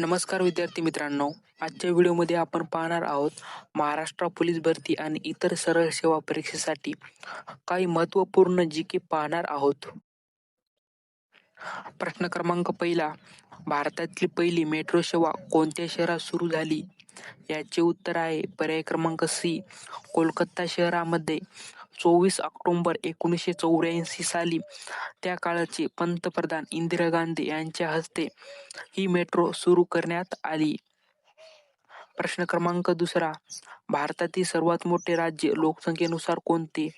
नमस्कार विद्यार्थी मित्रांनो आजच्या व्हिडिओमध्ये आपण पाहणार आहोत महाराष्ट्र पोलीस भरती आणि इतर सरळ सेवा परीक्षेसाठी काही महत्त्वपूर्ण जी के पाहणार आहोत. प्रश्न क्रमांक पहिला भारतातली पहिली मेट्रो सेवा कोणत्या शहरात सुरू झाली? याचे उत्तर आहे पर्याय क्रमांक सी कोलकाता शहरामध्ये चोवीस ऑक्टोंबर एकोणीसशे चौऱ्याऐंशी साली त्या काळाचे पंतप्रधान इंदिरा गांधी यांच्या हस्ते ही मेट्रो सुरू करण्यात आली. प्रश्न क्रमांक दुसरा भारतातील सर्वात मोठे राज्य लोकसंख्येनुसार कोणते?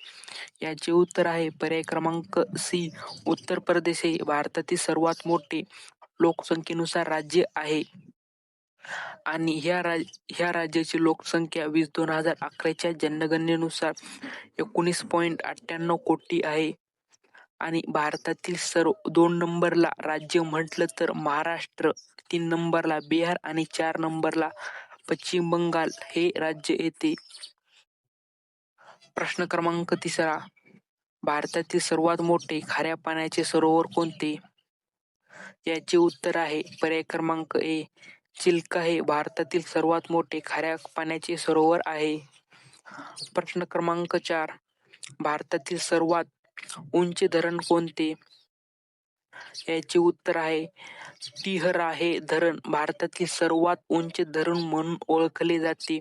याचे उत्तर आहे पर्याय क्रमांक सी उत्तर प्रदेश हे भारतातील सर्वात मोठे लोकसंख्येनुसार राज्य आहे. आणि ह्या राज ह्या राज्याची लोकसंख्या वीस दोन हजार अकराच्या जनगणनेनुसार एकोणीस पॉईंट अठ्ठ्याण्णव कोटी आहे. आणि भारतातील सर्व दोन नंबरला राज्य म्हटलं तर महाराष्ट्र तीन नंबरला बिहार आणि चार नंबरला पश्चिम बंगाल हे राज्य येते. प्रश्न क्रमांक तिसरा भारतातील सर्वात मोठे खाऱ्या पाण्याचे सरोवर कोणते? याचे उत्तर आहे पर्याय क्रमांक ए चिल्का हे भारतातील सर्वात मोठे खाऱ्या पाण्याचे सरोवर आहे. प्रश्न क्रमांक चार. भारतातील सर्वात उंच धरण कोणते? याचे उत्तर आहे टिहरा हे धरण. भारतातील सर्वात उंच धरण म्हणून ओळखले जाते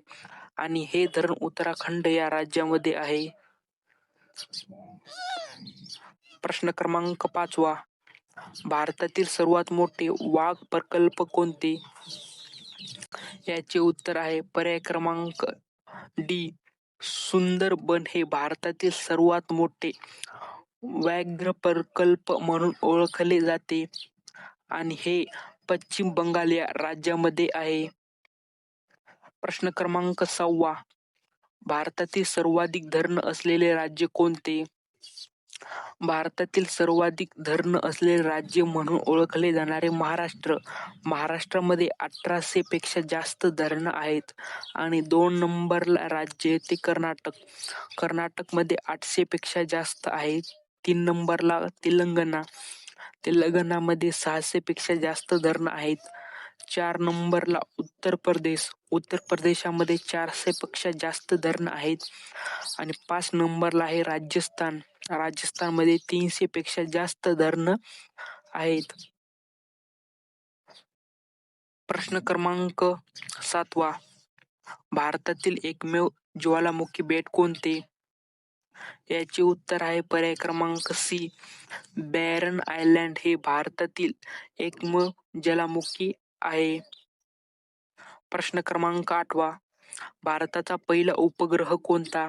आणि हे धरण उत्तराखंड या राज्यामध्ये आहे. प्रश्न क्रमांक पाचवा. भारतातील सर्वात मोठे वाघ प्रकल्प कोणते? याचे उत्तर आहे पर्याय क्रमांक डी सुंदरबन हे भारतातील सर्वात मोठे व्याघ्र प्रकल्प म्हणून ओळखले जाते आणि हे पश्चिम बंगाल या राज्यामध्ये आहे. प्रश्न क्रमांक सहावा भारतातील सर्वाधिक धरण असलेले राज्य कोणते? भारतातील सर्वाधिक धरण असलेले राज्य म्हणून ओळखले जाणारे महाराष्ट्र. महाराष्ट्रामध्ये अठराशे पेक्षा जास्त धरणं आहेत आणि दोन नंबरला राज्य ते कर्नाटक. कर्नाटकमध्ये आठशे पेक्षा जास्त आहेत तीन नंबरला तेलंगणा. तेलंगणामध्ये सहाशे पेक्षा जास्त धरणं आहेत. चार नंबरला उत्तर प्रदेश. उत्तर प्रदेशामध्ये चारशे पेक्षा जास्त धरणं आहेत. आणि पाच नंबरला आहे राजस्थान. राजस्थानमध्ये तीनशे पेक्षा जास्त धरणं आहेत. प्रश्न क्रमांक सातवा. भारतातील एकमेव ज्वालामुखी बेट कोणते? याचे उत्तर आहे पर्याय क्रमांक सी. बॅरन आयलँड हे भारतातील एकमेव ज्वालामुखी आहे. प्रश्न क्रमांक आठवा. भारताचा पहिला उपग्रह कोणता?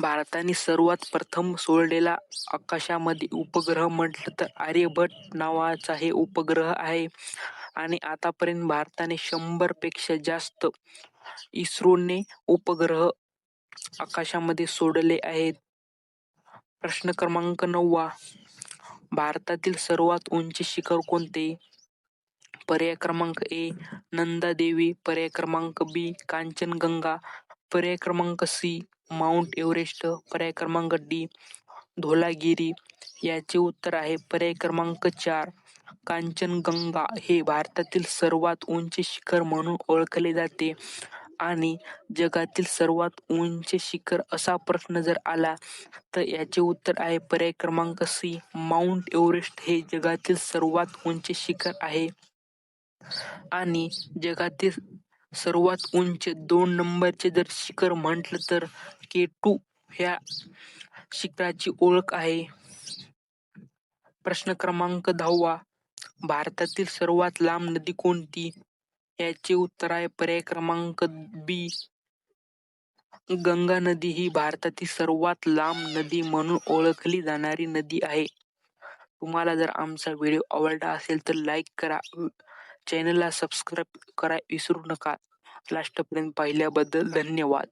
भारताने सर्वात प्रथम सोडलेला आकाशामध्ये उपग्रह म्हटलं तर आर्यभट्ट नावाचा हे उपग्रह आहे. आणि आतापर्यंत भारताने शंभरपेक्षा जास्त इस्रोने उपग्रह आकाशामध्ये सोडले आहेत. प्रश्न क्रमांक नववा. भारतातील सर्वात उंच शिखर कोणते? पर्याय क्रमांक ए नंदा देवी पर्याय क्रमांक बी कांचनगंगा. पर्याय क्रमांक सी माउंट एव्हरेस्ट. पर्याय क्रमांक डी धोलागिरी. याचे उत्तर आहे पर्याय क्रमांक चार कांचनगंगा हे भारतातील सर्वात उंच शिखर म्हणून ओळखले जाते. आणि जगातील सर्वात उंच शिखर असा प्रश्न जर आला तर याचे उत्तर आहे पर्याय क्रमांक सी माउंट एव्हरेस्ट हे जगातील सर्वात उंच शिखर आहे. आणि जगातील सर्वात उंच दोन नंबरचे जर शिखर म्हटलं तर के टू ह्या शिखराची ओळख आहे. प्रश्न क्रमांक दहावा. भारतातील सर्वात लांब नदी कोणती? याचे उत्तर आहे पर्याय क्रमांक बी. गंगा नदी ही भारतातील सर्वात लांब नदी म्हणून ओळखली जाणारी नदी आहे. तुम्हाला जर आमचा व्हिडिओ आवडला असेल तर लाईक करा. चॅनलला सबस्क्राईब करा विसरू नका. लास्टपर्यंत पाहिल्याबद्दल धन्यवाद.